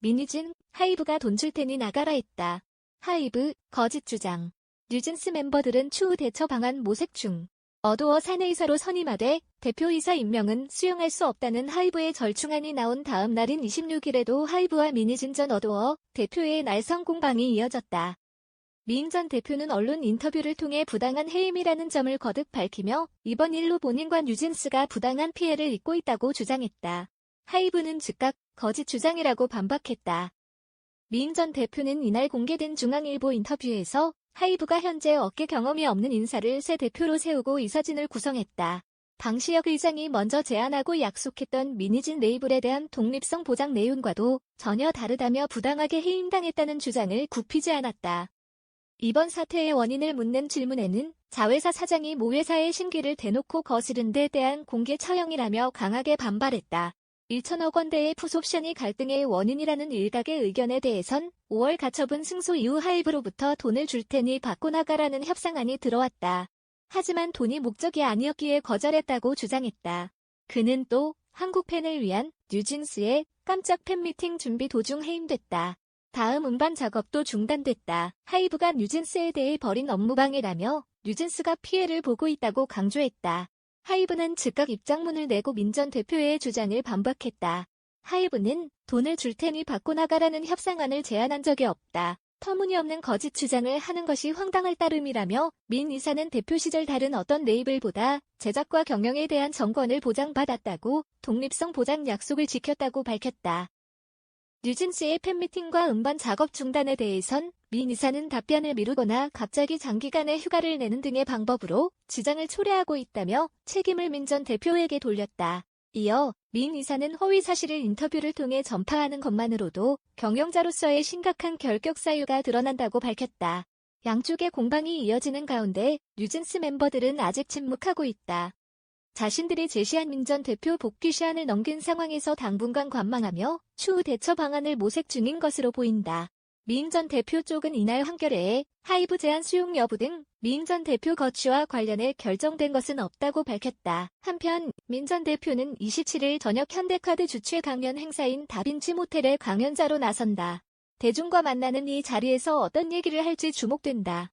민희진, 하이브가 돈 줄 테니 나가라 했다. 하이브, 거짓 주장. 뉴진스 멤버들은 추후 대처 방안 모색 중. 어두워 사내이사로 선임하되 대표이사 임명은 수용할 수 없다는 하이브의 절충안이 나온 다음 날인 26일에도 하이브와 민희진 전 어두워 대표의 날선 공방이 이어졌다. 민전 대표는 언론 인터뷰를 통해 부당한 해임이라는 점을 거듭 밝히며 이번 일로 본인과 뉴진스가 부당한 피해를 입고 있다고 주장했다. 하이브는 즉각 거짓 주장이라고 반박했다. 민 전 대표는 이날 공개된 중앙일보 인터뷰에서 하이브가 현재 업계 경험이 없는 인사를 새 대표로 세우고 이사진을 구성했다. 방시혁 의장이 먼저 제안하고 약속했던 미니진 레이블에 대한 독립성 보장 내용과도 전혀 다르다며 부당하게 해임당했다는 주장을 굽히지 않았다. 이번 사태의 원인을 묻는 질문에는 자회사 사장이 모 회사의 심기를 대놓고 거스른 데 대한 공개 처형이라며 강하게 반발했다. 1천억 원대의 풋옵션이 갈등의 원인이라는 일각의 의견에 대해선 5월 가처분 승소 이후 하이브로부터 돈을 줄 테니 받고 나가라는 협상안이 들어왔다. 하지만 돈이 목적이 아니었기에 거절했다고 주장했다. 그는 또 한국 팬을 위한 뉴진스의 깜짝 팬미팅 준비 도중 해임됐다. 다음 음반 작업도 중단됐다. 하이브가 뉴진스에 대해 벌인 업무방해라며 뉴진스가 피해를 보고 있다고 강조했다. 하이브는 즉각 입장문을 내고 민 전 대표의 주장을 반박했다. 하이브는 돈을 줄 테니 받고 나가라는 협상안을 제안한 적이 없다. 터무니없는 거짓 주장을 하는 것이 황당할 따름이라며 민 이사는 대표 시절 다른 어떤 레이블보다 제작과 경영에 대한 정권을 보장받았다고 독립성 보장 약속을 지켰다고 밝혔다. 뉴진스의 팬미팅과 음반 작업 중단에 대해선 민 이사는 답변을 미루거나 갑자기 장기간의 휴가를 내는 등의 방법으로 지장을 초래하고 있다며 책임을 민 전 대표에게 돌렸다. 이어 민 이사는 허위 사실을 인터뷰를 통해 전파하는 것만으로도 경영자로서의 심각한 결격 사유가 드러난다고 밝혔다. 양쪽의 공방이 이어지는 가운데 뉴진스 멤버들은 아직 침묵하고 있다. 자신들이 제시한 민전 대표 복귀 시한을 넘긴 상황에서 당분간 관망하며 추후 대처 방안을 모색 중인 것으로 보인다. 민전 대표 쪽은 이날 한겨레에 하이브 제한 수용 여부 등민전 대표 거취와 관련해 결정된 것은 없다고 밝혔다. 한편 민 전 대표는 27일 저녁 현대카드 주최 강연 행사인 다빈치 모텔의 강연자로 나선다. 대중과 만나는 이 자리에서 어떤 얘기를 할지 주목된다.